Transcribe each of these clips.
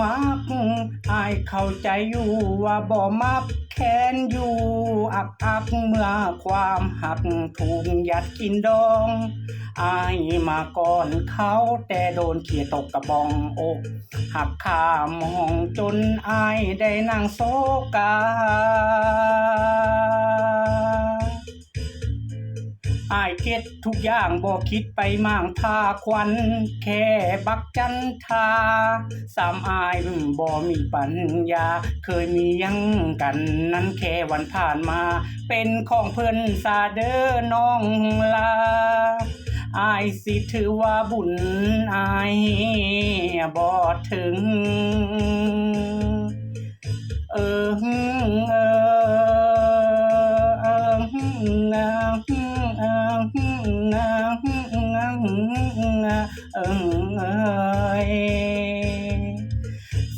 มักอายเข้าใจอยู่ว่าบ่มักแค้นอยู่อักอักเมื่อความหักถูกยัดกินดองอายมาก่อนเขาแต่โดนเขี่ยตกกระบองอก หักขามองจนอายได้นั่งโซกา อายเก็ดทุกอย่างบ่คิดไปมั่งพาควันแค่บักจันทาสามอายบ่มีปัญญา เคยมียังกันนั้นแค่วันผ่านมา เป็นของเพิ่อนซาเด้อน้องลาอายสิถือว่าบุญอายบ่ถึง เออเออ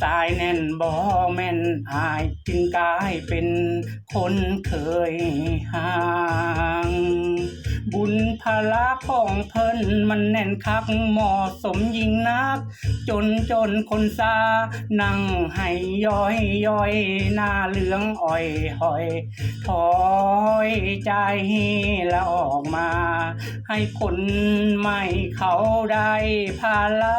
สายแน่นบ่แม่นอายจึงกลายเป็นคนเคยห่าง บุญพลาของเพิ่นมันแน่นคักเหมาะสมยิ่งนัก จนจนคนซา นั่งให้ย้อยย้อยหน้าเหลืองอ่อยหอย ถอยใจแล้วออกมา ให้คนใหม่เขาได้พาลา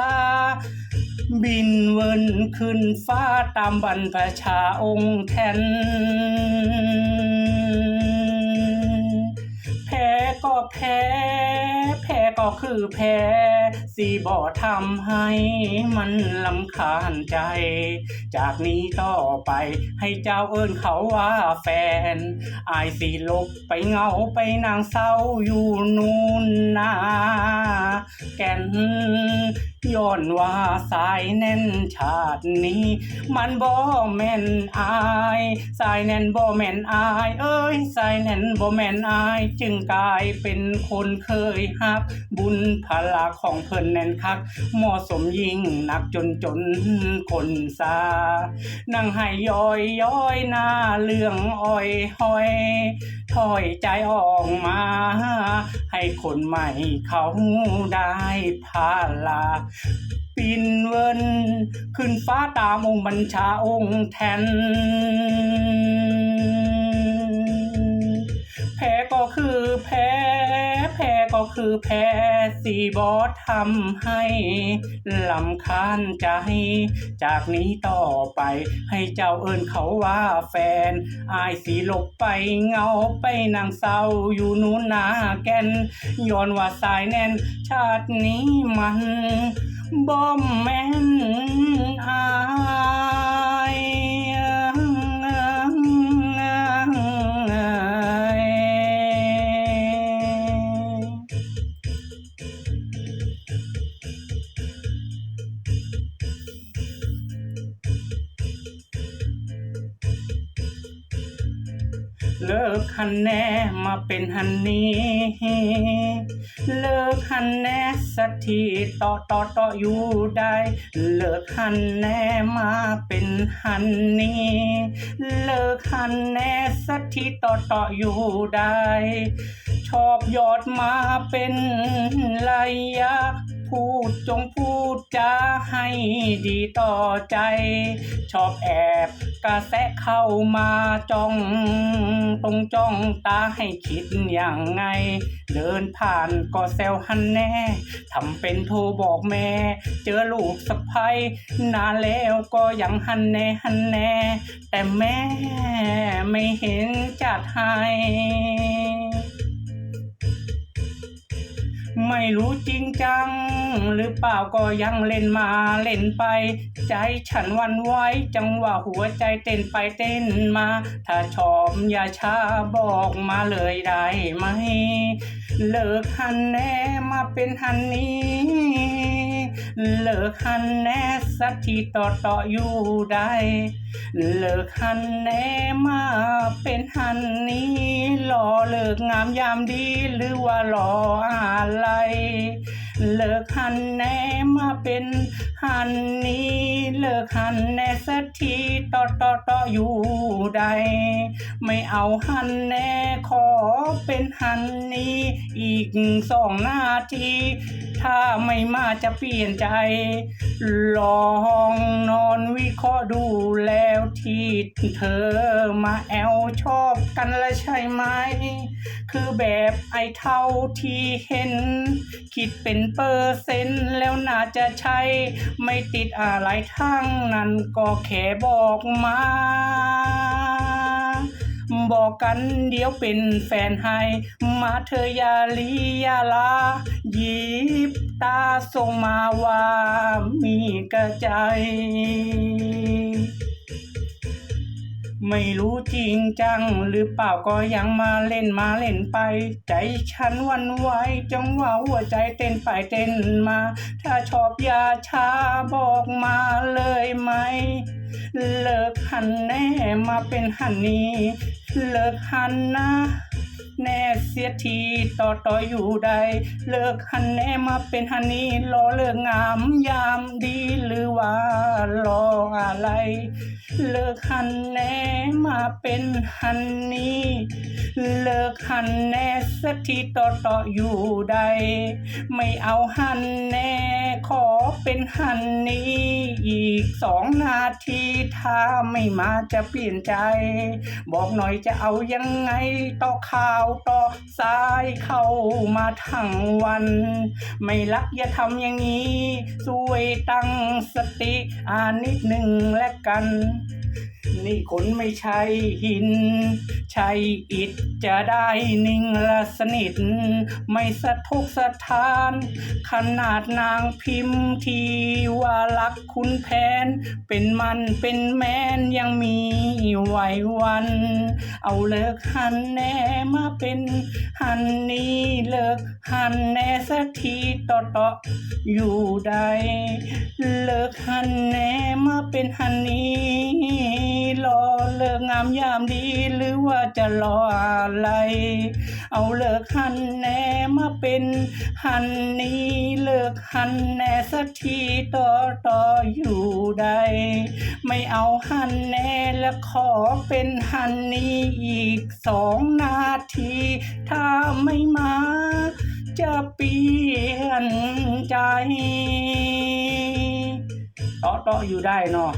บินเวินขึ้นฟ้าตามบรรพชาองค์แทน ก็แพ้แพ้ก็คือแพ้สีบ่ทำให้มันลำคาญใจ จากนี้ต่อไปให้เจ้าเอิ้นเขาว่าแฟน อายสีลบไปเงาไปนางเศร้าอยู่นู่นนาแก่น ย้อนว่าสายแน่นชาตินี้ มันบ่แม่นอายสายแน่นบ่แม่นอาย เอ้ยสายแน่นบ่แม่นอาย จึงกลายเป็นคนเคยฮักบุญพลาของเพิ่นแน่นคักเหมาะสมยิ่งนักจนจนคนซานั่งให้ย้อยย้อยหน้าเรื่องอ้อยหอยถอยใจออกมา ให้คนใหม่เขาได้พาลาปินเวินขึ้นฟ้าตามองค์บัญชาองค์แทน แพ้ก็คือแพ้ พ้ก็คือแพ้สีบอสทำให้ลำคาญใจ จากนี้ต่อไป ให้เจ้าเอิ้นเขาว่าแฟน อายสีหลบไปเงาไปนางเศร้าอยู่นู้นนาแกนย้อนว่าสายแน่น ชาตินี้มันบ่มแม่นอา เลิกหันแน่มาเป็นหันนี้ เลิกหันแน่สักทีต่อต่อต่ออยู่ได้ เลิกหันแน่มาเป็นหันนี้ เลิกหันแน่สักทีต่อต่ออยู่ได้ ชอบยอดมาเป็นระยะ พูดจงพูดจาให้ดีต่อใจ ชอบแอบกระแสะเข้ามาจ้องตรงจ้องตาให้คิดอย่างไง เดินผ่านก็แซวหันแน่ทำเป็นโทรบอกแม่ เจอลูกสะพ้ยนานแล้วก็ยังหันแน่หันแน่ แต่แม่ไม่เห็นจัดให้ ไม่รู้จริงจัง หรือเปล่าก็ยังเล่นมาเล่นไป ใจฉันวันไหวจังว่าหัวใจเต้นไปเต้นมา ถ้าชอบอย่าช้าบอกมาเลยได้ไหม เลิกหันแน่มาเป็นหันนี้ เลิกหันแน่สักทีต่อต่ออยู่ได้เลิกหันแน่มาเป็นหันนี้รอเลิกงามยามดีหรือว่ารออะไร เลิกหันแน่มาเป็นหันนี้เลิกหันแน่สักทีต่อต่อต่ออยู่ใด ไม่เอาหันแน่ขอเป็นหันนี้อีกสองนาทีถ้าไม่มาจะเปลี่ยนใจ ลองนอนวิเคราะห์ดูแล้วที่เธอมาแอลชอบกันและใช่ไหม คือแบบไอเท่าที่เห็น คิดเป็นเปอร์เซ็นต์แล้วน่าจะใช่ไม่ติดอะไรทั้งนั้นก็แค่บอกมา บอกกันเดี๋ยวเป็นแฟนให้ มาเธออย่าลีอย่าลาหยิบตาส่งมาว่ามีกระใจ ไม่รู้จริงจัง หรือเปล่าก็ยังมาเล่นมาเล่นไป ใจฉันวันไหวจังว่าหัวใจเต้นไปเต้นมา ถ้าชอบยาชาบอกมาเลยไหม เลิกหันแน่มาเป็นหันนี้ เลิกหันนะ แน่เสียทีต่อต่ออยู่ใด เลิกหันแน่มาเป็นหันนี้รอเลิกงามยามดีหรือว่ารออะไร เลิกหันแน่มาเป็นหันนี้ เลิกหันแน่สักทีต่อต่ออยู่ใด ไม่เอาหันแน่ขอเป็นหันนี้อีกสองนาทีถ้าไม่มาจะเปลี่ยนใจ บอกหน่อยจะเอายังไงต่อข่าวต่อสายเข้ามาทั้งวัน ไม่รักอย่าทำอย่างนี้ ช่วยตั้งสติอ่านนิดหนึ่งและกัน นี่คนไม่ใช่หิน ใช่อิฐจะได้นิ่งละสนิท ไม่สะทกสะทาน ขนาดนางพิมพ์ที่ว่ารักคุณแผน เป็นมันเป็นแมนยังมีไหววัน เอาเลิกหันแน่มาเป็นหันนี้เลิกหันแน่สักทีต่อต่ออยู่ใดเลิกหันแน่มาเป็นหันนี้รอเลิกงามยามดีหรือว่าจะรออะไร เอาเลิกหันแน่มาเป็นหันนี้เลิกหันแน่สักทีต่อต่ออยู่ใด ไม่เอาหันแน่และขอเป็นหันนี้อีกสองนาที ถ้าไม่มาจะเปลี่ยนใจต่อต่ออยู่ได้เนาะ